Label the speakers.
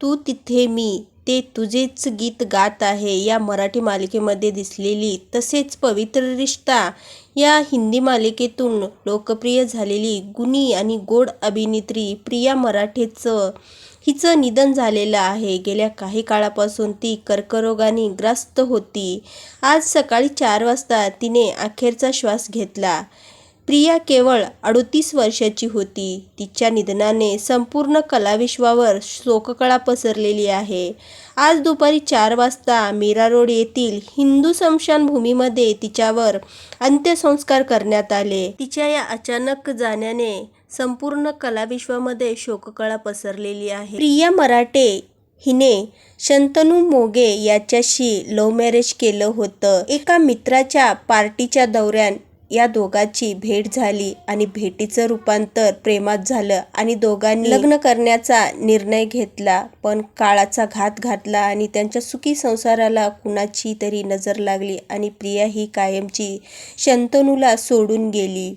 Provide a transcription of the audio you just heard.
Speaker 1: तू तिथे मी ते तुझेच गीत गात आहे. या मराठी मालिकेमध्ये दिसलेली तसेच पवित्र रिश्ता. या हिंदी मालिकेतून लोकप्रिय झालेली गुणी आणि गोड अभिनेत्री प्रिया मराठेचं हिचं निधन झालेलं आहे. गेल्या काही काळापासून ती कर्करोगाने ग्रस्त होती. आज सकाळी चार वाजता तिने अखेरचा श्वास घेतला. प्रिया केवळ अडोतीस वर्षाची होती. तिच्या निधनाने संपूर्ण कलाविश्वावर शोककळा पसरलेली आहे. आज दुपारी चार वाजता मीरा रोड येथील हिंदू स्मशानभूमीमध्ये तिच्यावर अंत्यसंस्कार करण्यात आले. तिच्या या अचानक जाण्याने संपूर्ण कलाविश्वामध्ये शोककळा पसरलेली आहे. प्रिया मराठे हिने शंतनू मोगे याच्याशी लव्ह मॅरेज केलं होतं. एका मित्राच्या पार्टीच्या दौऱ्यात या दोघांची भेट झाली आणि भेटीचं रूपांतर प्रेमात झालं आणि दोघांनी लग्न करण्याचा निर्णय घेतला पण काळाचा घात घातला आणि त्यांच्या सुखी संसाराला कुणाची तरी नजर लागली आणि प्रिया ही कायमची शंतनूला सोडून गेली.